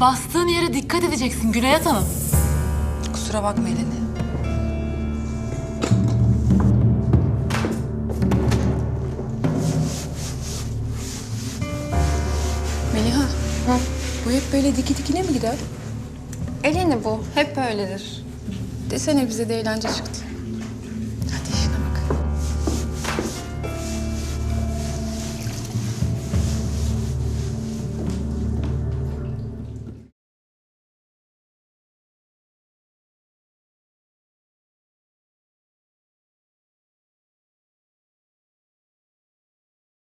Bastığın yere dikkat edeceksin Güneyat Hanım. Kusura bakma Eleni. Meliha. Bu hep böyle diki dikine mi gider? Eleni bu. Hep böyledir. Desene bize de eğlence çıktı.